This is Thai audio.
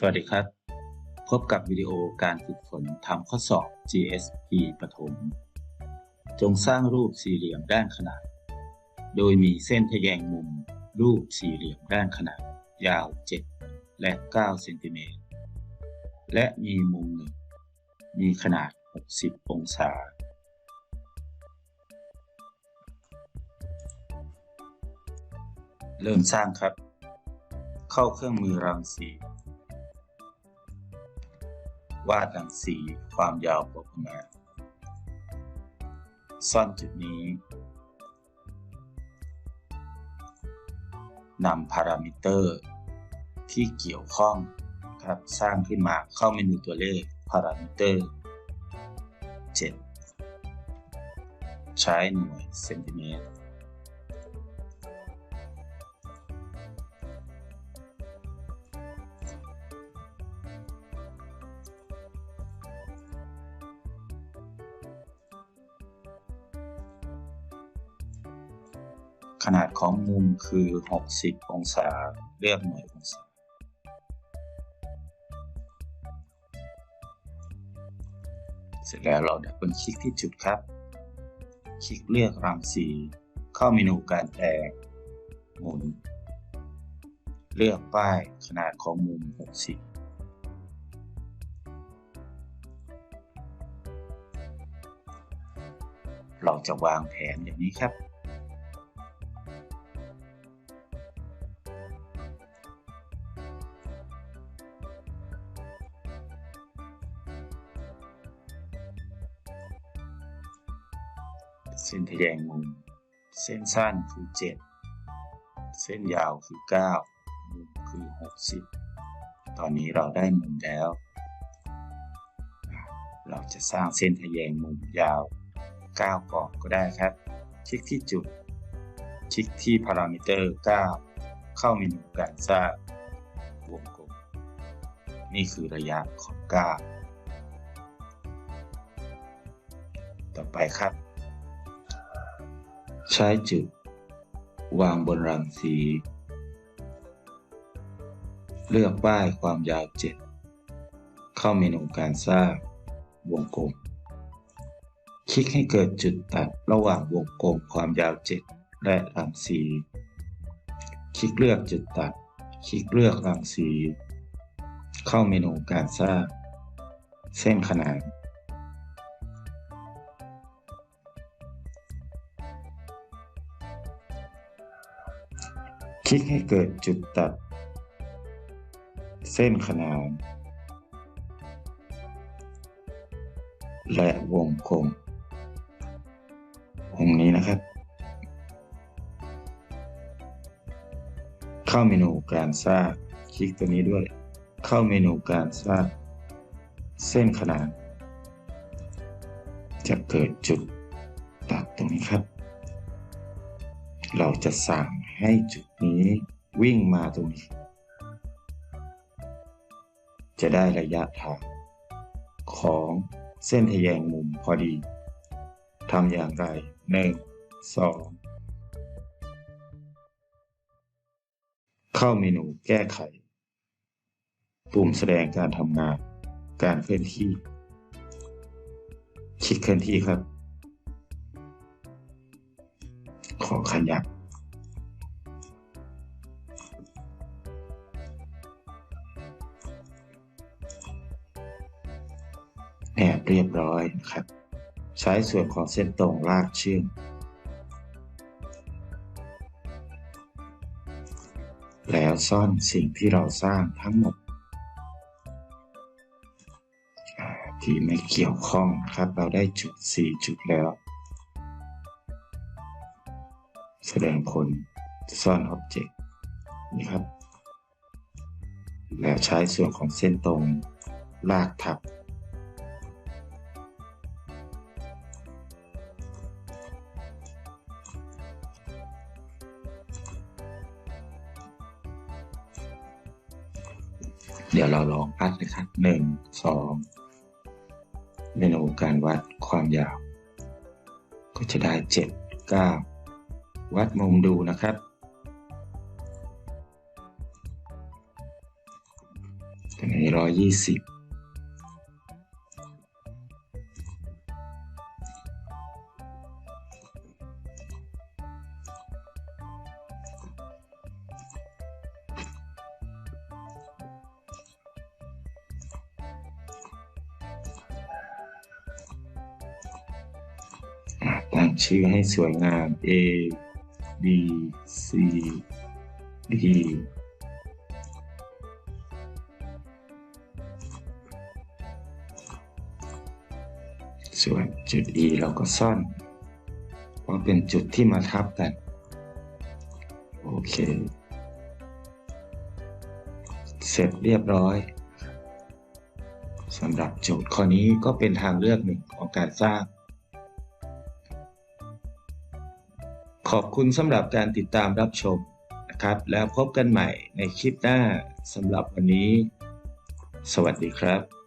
สวัสดีครับ พบกับวิดีโอการฝึกฝนทำข้อสอบ GSP ประถมจงสร้างรูปสี่เหลี่ยมด้านขนาด โดยมีเส้นทะแยงมุม รูปสี่เหลี่ยมด้านขนาด ยาว 7 และ 9 เซนติเมตร และมีมุมหนึ่ง มีขนาด 60 องศา เริ่มสร้างครับ เข้าเครื่องมือรังสี วาดรังสีความยาวประมาณ ซ่อนจุดนี้นำพารามิเตอร์ ที่เกี่ยวข้องครับสร้างขึ้นมาเข้าเมนูตัวเลขพารามิเตอร์ 7 ใช้หน่วยเซนติเมตร นาดของมุมคือ 60 องศาเรียกหน่วยองศา เสร็จแล้วเราดับเบิลคลิกที่จุดครับ คลิกเลือกรังสี เข้าเมนูการแปลงหมุน เลือกป้ายขนาดของมุม 60เราจะวางแผนอย่างนี้ครับ เส้นทะแยงมุม เส้นสั้นคือ 7 เส้นยาวคือ 9 มุมคือ 60 ตอนนี้เราได้มุมแล้ว เราจะสร้างเส้นทะแยงมุมยาว 9ก่อนก็ได้ครับ คลิกที่จุด คลิกที่พารามิเตอร์ 9 เข้าเมนูการสร้างวงกลม นี่คือระยะของ 9 ต่อไปครับ ใช้จุด วางบนรังสี เลือกป้ายความยาว 7 เข้าเมนูการสร้างวงกลม คลิกให้เกิดจุดตัดระหว่างวงกลมความยาว 7 และรังสี คลิกเลือกจุดตัด คลิกเลือกรังสี เข้าเมนูการสร้าง เส้นขนาน คลิกให้เกิดจุดตัด เส้นขนาน และวงกลมวงนี้นะครับ เข้าเมนูการสร้างคลิกตัวนี้ด้วย เข้าเมนูการสร้างเส้นขนาน จะเกิดจุดตัดตรงนี้ครับ เราจะสั่ง ให้จุดนี้วิ่งมาตรงนี้ จะได้ระยะทางของเส้นทะแยงมุมพอดีทำอย่างไร1 2เข้าเมนูแก้ไข ปุ่มแสดงการทำงาน การเคลื่อนที่ คลิกเคลื่อนที่ครับ ขอขยับ เรียบร้อยนะครับ ใช้ส่วนของเส้นตรงลากเชื่อมแล้วซ่อนสิ่งที่เราสร้างทั้งหมด ที่ไม่เกี่ยวข้องครับเราได้จุด 4 จุดแล้ว แสดงผลซ่อนอ็อบเจกต์นี่ครับ แล้วใช้ส่วนของเส้นตรงลากทับ เดี๋ยวเราลองวัดนะครับหนึ่งสองเมนูการวัดความยาว ก็จะได้เจ็ดเก้าวัดมุมดูนะครับตัวในร้อยยี่สิบ ตั้งชื่อให้สวยงาม A B C D ส่วนจุด E เราก็ซ่อนเพราะเป็นจุดที่มาทับกัน โอเค เสร็จเรียบร้อยสำหรับโจทย์ข้อนี้ก็เป็นทางเลือกหนึ่งของการสร้าง ขอบคุณสำหรับการติดตามรับชมนะครับ แล้วพบกันใหม่ในคลิปหน้าสำหรับวันนี้ สวัสดีครับ